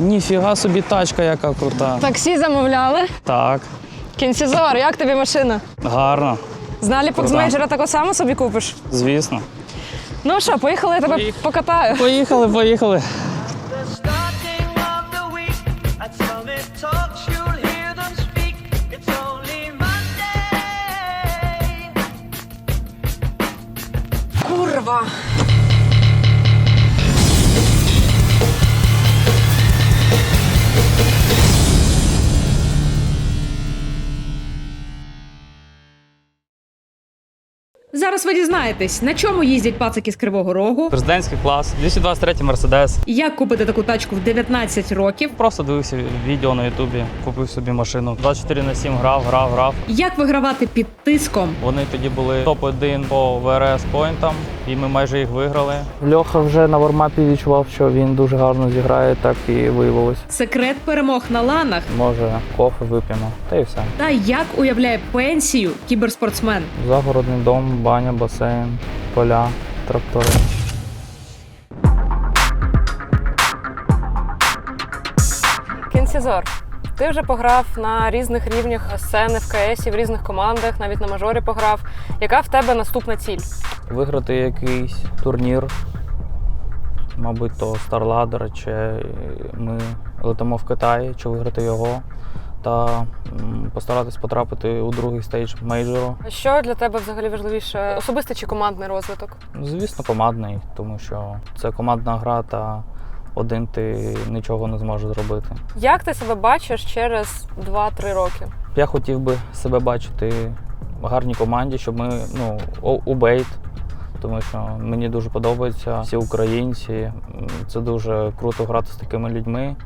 Ніфіга собі тачка, яка крута. Таксі замовляли. Так, Кінцізор, як тобі машина? гарно, З наліпок з таку саму собі купиш. звісно. Ну що, поїхали, я тебе Поїхали. покатаю. Поїхали, поїхали. The Зараз ви дізнаєтесь, на чому їздять пацики з Кривого Рогу, Президентський клас, 223 Мерседес. як купити таку тачку в 19 років, Просто дивився відео на Ютубі, купив собі машину. 24 на 7 грав, грав, грав. як вигравати під тиском, Вони тоді були топ-1 по ВРС поінтам, і ми майже їх виграли. Льоха вже на вармапі відчував, що він дуже гарно зіграє, так і виявилось. секрет перемог на ланах Може, кофе вип'ємо, та й все. та як уявляє пенсію кіберспортсмен. Загородний дом, баня, басейн, поля, трактори. Кінцізор. Ти вже пограв на різних рівнях сцени в КС, в різних командах, навіть на мажорі пограв. Яка в тебе наступна ціль? Виграти якийсь турнір, мабуть, то StarLadder, чи ми летимо в Китай, чи виграти його, та постаратись потрапити у другий стейдж мейджору. Що для тебе взагалі важливіше? Особистий чи командний розвиток? Звісно, командний, тому що це командна гра, та один ти нічого не зможеш зробити. Як ти себе бачиш через 2-3 роки? Я хотів би себе бачити в гарній команді, щоб ми ну, у бейт, тому що мені дуже подобаються всі українці. Це дуже круто грати з такими людьми,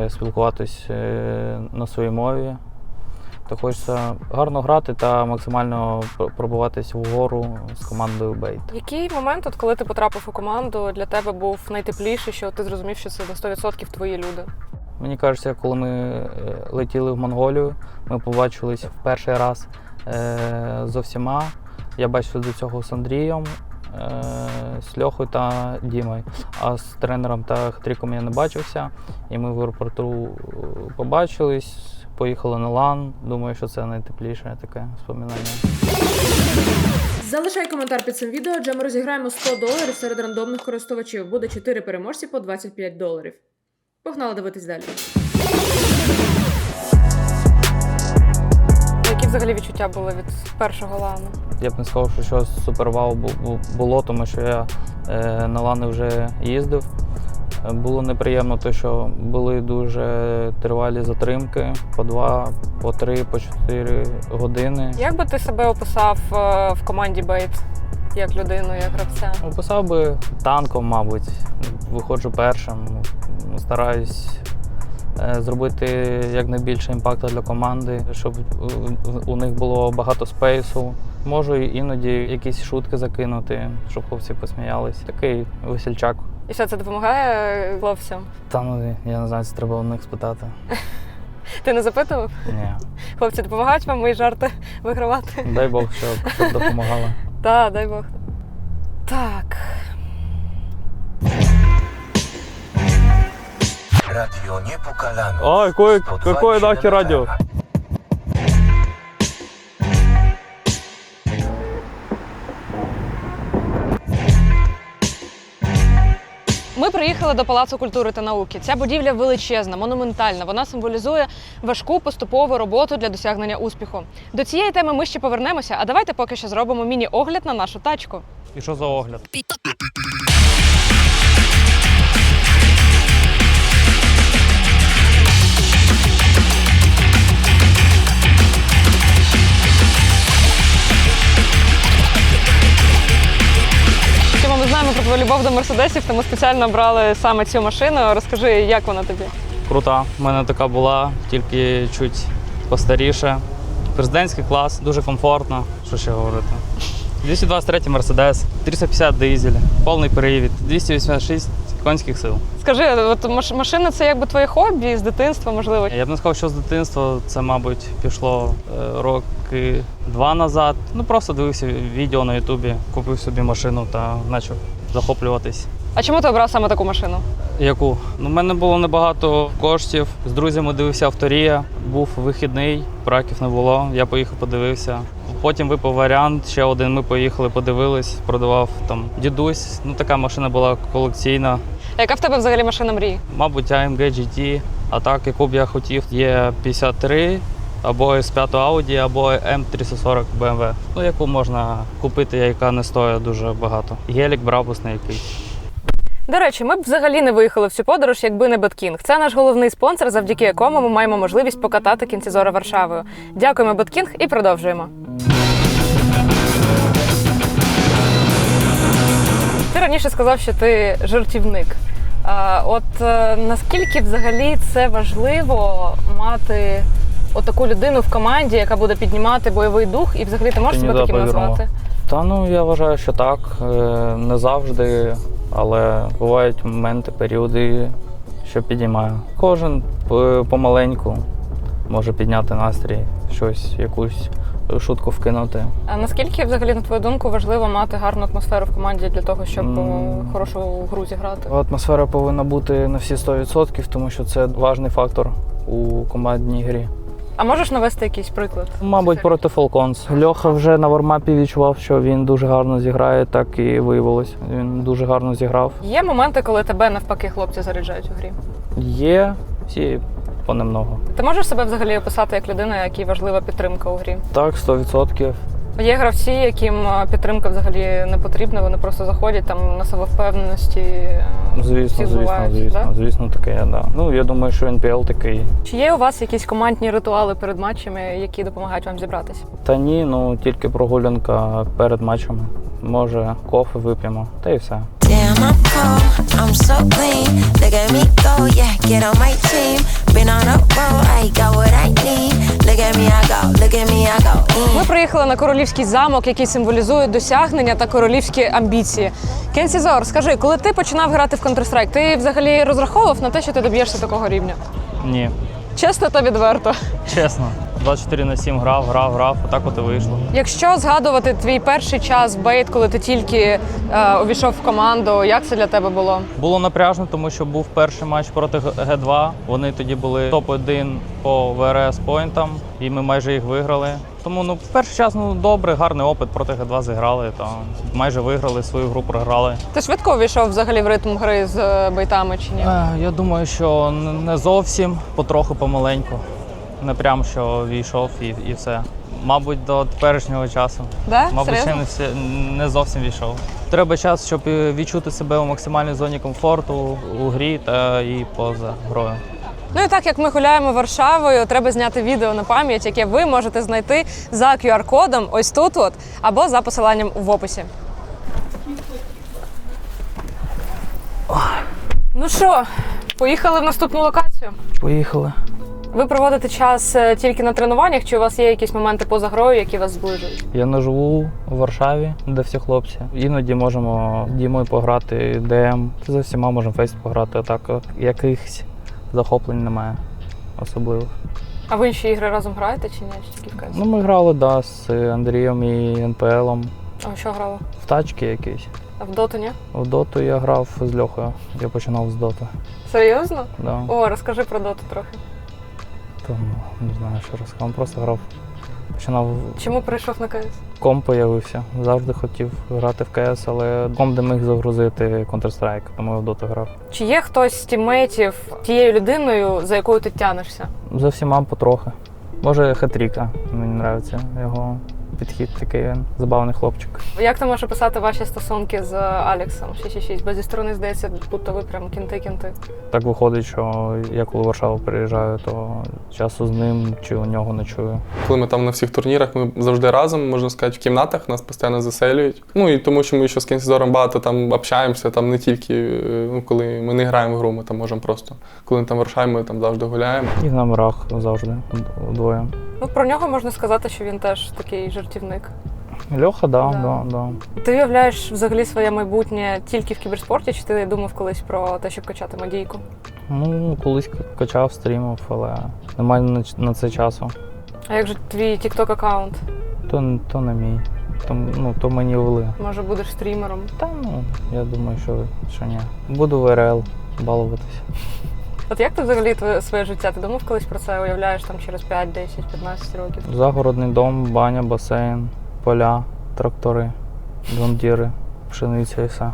е, спілкуватись е, на своїй мові. То хочеться гарно грати та максимально пр- пробуватись вгору з командою Бейт. Який момент, от коли ти потрапив у команду, для тебе був найтепліший, що ти зрозумів, що це на 100% твої люди? Мені кажеться, коли ми е, летіли в Монголію, ми побачились в перший раз з усіма. Я бачив до цього з Андрієм, е, з Льохою та Дімою. А з тренером та Хтріком я не бачився. І ми в аеропорту е, побачились, поїхали на лан. Думаю, що це найтепліше таке споминання. Залишай коментар під цим відео, адже ми розіграємо 100 доларів серед рандомних користувачів. Буде 4 переможці по 25 доларів. Погнали дивитись далі. Які взагалі відчуття були від першого лану? Я б не сказав, що щось супер вау бу- бу- було, тому що я е, на лани вже їздив. Було неприємно, те, що були дуже тривалі затримки по два, по три, по чотири години. Як би ти себе описав е, в команді Бейт як людину, як гравця? Описав би танком, мабуть. Виходжу першим, стараюсь зробити якнайбільше імпакту для команди, щоб у- них було багато спейсу. Можу іноді якісь шутки закинути, щоб хлопці посміялись. Такий весельчак. І що це допомагає хлопцям? Та ну я не знаю, це треба у них спитати. Ти не запитував? Ні. Хлопці допомагають вам мої жарти вигравати? Дай Бог, щоб, щоб допомагала. Так, дай Бог. Так. Radio Непокалано. А, какое, 102,7 нахер радио? Ми приїхали до Палацу культури та науки. Ця будівля величезна, монументальна. Вона символізує важку поступову роботу для досягнення успіху. До цієї теми ми ще повернемося. А давайте поки що зробимо міні-огляд на нашу тачку. І що за огляд? Любов до мерседесів, тому спеціально брали саме цю машину. Розкажи, як вона тобі? Крута. У мене така була, тільки чуть постаріше. Президентський клас, дуже комфортно. Що ще говорити? 223 Мерседес, 350 дизель, повний привід, 286 конських сил. Скажи, от машина це якби твоє хобі з дитинства, можливо. Я б не сказав, що з дитинства це, мабуть, пішло е, роки два назад. Ну просто дивився відео на Ютубі, купив собі машину та почав захоплюватись. А чому ти обрав саме таку машину? Яку? Ну, в мене було небагато коштів. З друзями дивився авторія. Був вихідний, браків не було. Я поїхав, подивився. Потім випав варіант. Ще один. Ми поїхали, подивились, продавав там дідусь. Ну така машина була колекційна. А Яка в тебе взагалі машина мрії? Мабуть, AMG GT. А так, яку б я хотів, є 53 або S5 Audi, або M340 BMW. Ну, яку можна купити, яка не стоїть дуже багато. Гелік брабусний якийсь. До речі, ми б взагалі не виїхали в цю подорож, якби не Беткінг. Це наш головний спонсор, завдяки якому ми маємо можливість покатати кінцезори Варшавою. Дякуємо, Беткінг, і продовжуємо. Ти раніше сказав, що ти жартівник. От е, наскільки взагалі це важливо мати отаку людину в команді, яка буде піднімати бойовий дух, і взагалі ти можеш себе таким назвати? Та ну я вважаю, що так. Е, Не завжди, але бувають моменти, періоди, що підіймаю. Кожен помаленьку може підняти настрій, щось, якусь шутку вкинути. А наскільки взагалі, на твою думку, важливо мати гарну атмосферу в команді для того, щоб е, хорошу гру зіграти? Атмосфера повинна бути на всі 100%, тому що це важний фактор у командній грі. А можеш навести якийсь приклад? Мабуть, проти Falcons. Льоха вже на вармапі відчував, що він дуже гарно зіграє, так і виявилось. Він дуже гарно зіграв. Є моменти, коли тебе навпаки хлопці заряджають у грі. Є всі понемногу. Ти можеш себе взагалі описати як людина, якій важлива підтримка у грі? Так, 100%. Є гравці, яким е, підтримка взагалі не потрібна, вони просто заходять там на самовпевненості. е, Звісно, всі звісно, збивають, звісно, да? звісно, таке, да. Ну, я думаю, що НПЛ такий. Чи є у вас якісь командні ритуали перед матчами, які допомагають вам зібратися? Та ні, ну тільки прогулянка перед матчами. Може, кофе вип'ємо, та й все. Been on a road, I got what I need. Look at me, I go, look at me, I go. Mm. Ми приїхали на королівський замок, який символізує досягнення та королівські амбіції. Кенсі Зор, скажи, коли ти починав грати в Counter-Strike, ти взагалі розраховував на те, що ти доб'єшся такого рівня? Ні, Чесно та відверто. чесно. 24 на 7 грав, грав, грав, отак от і вийшло. Якщо згадувати твій перший час в бейт, коли ти тільки е, увійшов в команду, як це для тебе було? Було напряжно, тому що був перший матч проти Г2. Вони тоді були топ-1 по ВРС поінтам, і ми майже їх виграли. Тому ну перший час ну добре, гарний опит проти Г2 зіграли. То майже виграли свою гру, програли. Ти швидко увійшов взагалі в ритм гри з е, бейтами чи ні? Е, Я думаю, що не зовсім, потроху помаленьку. Не прям що війшов і, і все. Мабуть, до теперішнього часу. Да? Мабуть, ще не, не зовсім війшов. Треба час, щоб е, відчути себе у максимальній зоні комфорту у грі та і поза грою. Ну і так як ми гуляємо Варшавою, треба зняти відео на пам'ять, яке ви можете знайти за QR-кодом ось тут, от, або за посиланням в описі. Ну що, поїхали в наступну локацію. Поїхали. Ви проводите час е, тільки на тренуваннях, чи у вас є якісь моменти поза грою, які вас зближують? Я не живу в Варшаві, де всі хлопці. Іноді можемо Дімою пограти ДМ. За всіма можемо фейс пограти. А так якихось захоплень немає особливих. А ви інші ігри разом граєте чи ні? Чи тільки в КС? Ну, ми грали да, з Андрієм і НПЛом. А що грали? В тачки якісь. А в доту ні? В доту я грав з Льохою. Я починав з доти. Серйозно? Да. О, розкажи про доту трохи. Тому не знаю, що розказав. Просто грав. Починав Чому прийшов на КС? комп появився. Завжди хотів грати в КС, але комп де міг загрузити Counter-Strike, тому я в доту грав. Чи є хтось з тімейтів тією людиною, за якою ти тянешся? За всіма потрохи. Може, Хатріка. Мені подобається його підхід такий він забавний хлопчик. Як ти можеш описати ваші стосунки з Алексом 666? Бо зі сторони здається, будто ви прям кінти-кінти. Так виходить, що я коли в Варшаву приїжджаю, то часу з ним чи у нього ночую. Коли ми там на всіх турнірах, ми завжди разом, можна сказати, в кімнатах нас постійно заселюють. Ну і тому, що ми ще з кінцезором багато там общаємося, там не тільки е, ну, коли ми не граємо в гру, ми там можемо просто. Коли ми там в Варшаві, ми там завжди гуляємо. І в номерах завжди вдвоє. Ну про нього можна сказати, що він теж такий жартівник. Льоха, да, Да. да, да. Ти уявляєш взагалі своє майбутнє тільки в кіберспорті, чи ти думав колись про те, щоб качати модійку? Ну, колись качав, стрімив, але немає на, на це часу. А як же твій TikTok аккаунт? То, то не мій. то, ну, то мені вели. Може, будеш стрімером? Та ну, я думаю, що, що ні. Буду в РЛ балуватися. От як ти взагалі твоє своє життя? Ти думав колись про це уявляєш там через 5, 10, 15 років? Загородний дом, баня, басейн, поля, трактори, джондіри, пшениця і все.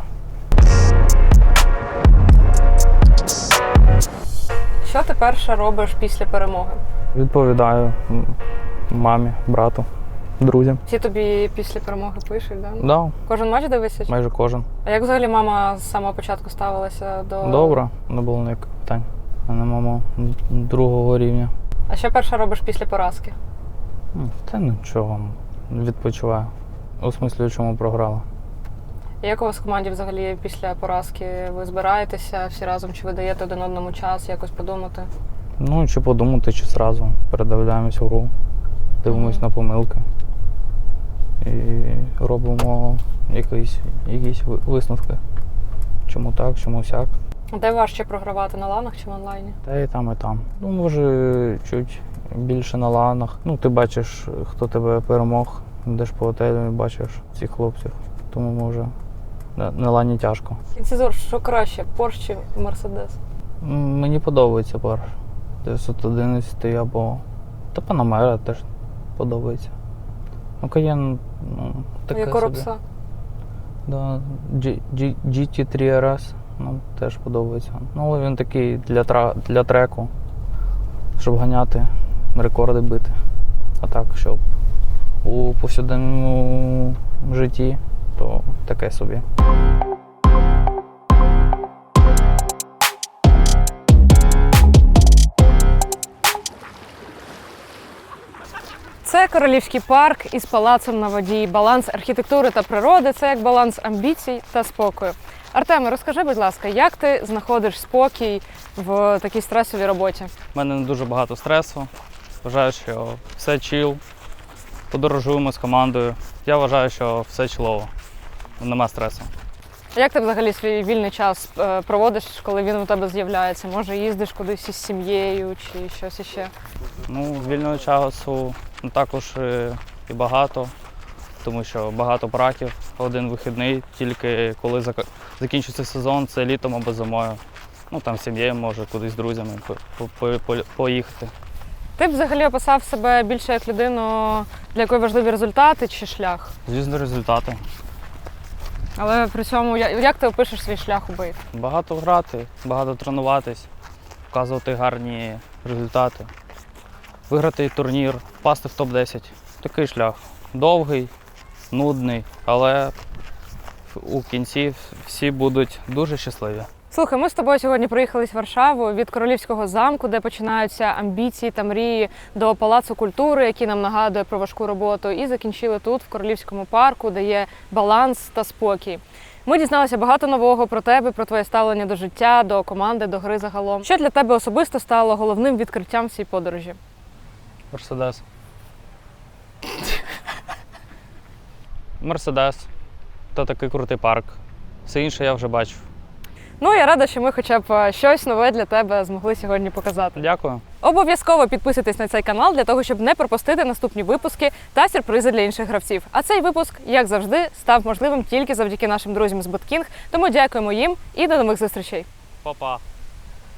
Що ти перше робиш після перемоги? Відповідаю мамі, брату, друзям. Всі тобі після перемоги пишуть, да? Да, Кожен матч дивишся? майже кожен. А як взагалі мама з самого початку ставилася до. Добре, не було ніяких питань. У мене мама другого рівня. А що перше робиш після поразки? М, Та нічого, відпочиваю. У смислі, чому програла. Як у вас в команді взагалі після поразки ви збираєтеся всі разом, чи ви даєте один одному час якось подумати? Ну, чи подумати, чи зразу передивляємось гру, дивимось на помилки і робимо якісь, якісь висновки. Чому так, чому сяк. Де важче програвати на ланах чи в онлайні? Та і там, і там. Ну, може, чуть більше на ланах. Ну, ти бачиш, хто тебе перемог, йдеш по готелю і бачиш цих хлопців. Тому може на, на лані тяжко. Кінцізор, що краще, Порш чи Мерседес? Мені подобається пар. 911 або. Та Панамера теж подобається. Ну, Каєн, ну, таке Як собі. коробса? Да, G- G- GT3 RS ну, теж подобається. Ну, але він такий для, тра... для треку, щоб ганяти, рекорди бити. А так, щоб у повсякденному житті, то таке собі. Це королівський парк із палацом на воді. Баланс архітектури та природи це як баланс амбіцій та спокою. Артеме, розкажи, будь ласка, як ти знаходиш спокій в такій стресовій роботі? У мене не дуже багато стресу. Вважаю, що все чіл. Подорожуємо з командою. Я вважаю, що все чілово. Нема стресу. Як ти взагалі свій вільний час е, проводиш, коли він у тебе з'являється? Може, їздиш кудись із сім'єю чи щось іще? Ну, вільного часу також е, і багато, тому що багато праків, один вихідний, тільки коли закінчиться сезон, це літом або зимою. Ну там сім'єю може кудись з друзями по- по- по- поїхати. Ти б взагалі описав себе більше як людину, для якої важливі результати чи шлях? Звісно, результати. Але при цьому як ти опишеш свій шлях у бит? Багато грати, багато тренуватись, показувати гарні результати, виграти турнір, впасти в топ-10. Такий шлях. Довгий, нудний, але у кінці всі будуть дуже щасливі. Слухай, ми з тобою сьогодні приїхали з Варшаву від королівського замку, де починаються амбіції та мрії до палацу культури, який нам нагадує про важку роботу, і закінчили тут, в королівському парку, де є баланс та спокій. Ми дізналися багато нового про тебе, про твоє ставлення до життя, до команди, до гри загалом. Що для тебе особисто стало головним відкриттям в подорожі? Мерседес. Мерседес. Та такий крутий парк. Все інше я вже бачив. Ну я рада, що ми хоча б е, щось нове для тебе змогли сьогодні показати. Дякую. Обов'язково підписуйтесь на цей канал для того, щоб не пропустити наступні випуски та сюрпризи для інших гравців. А цей випуск, як завжди, став можливим тільки завдяки нашим друзям з Botkink. Тому дякуємо їм і до нових зустрічей. Па-па.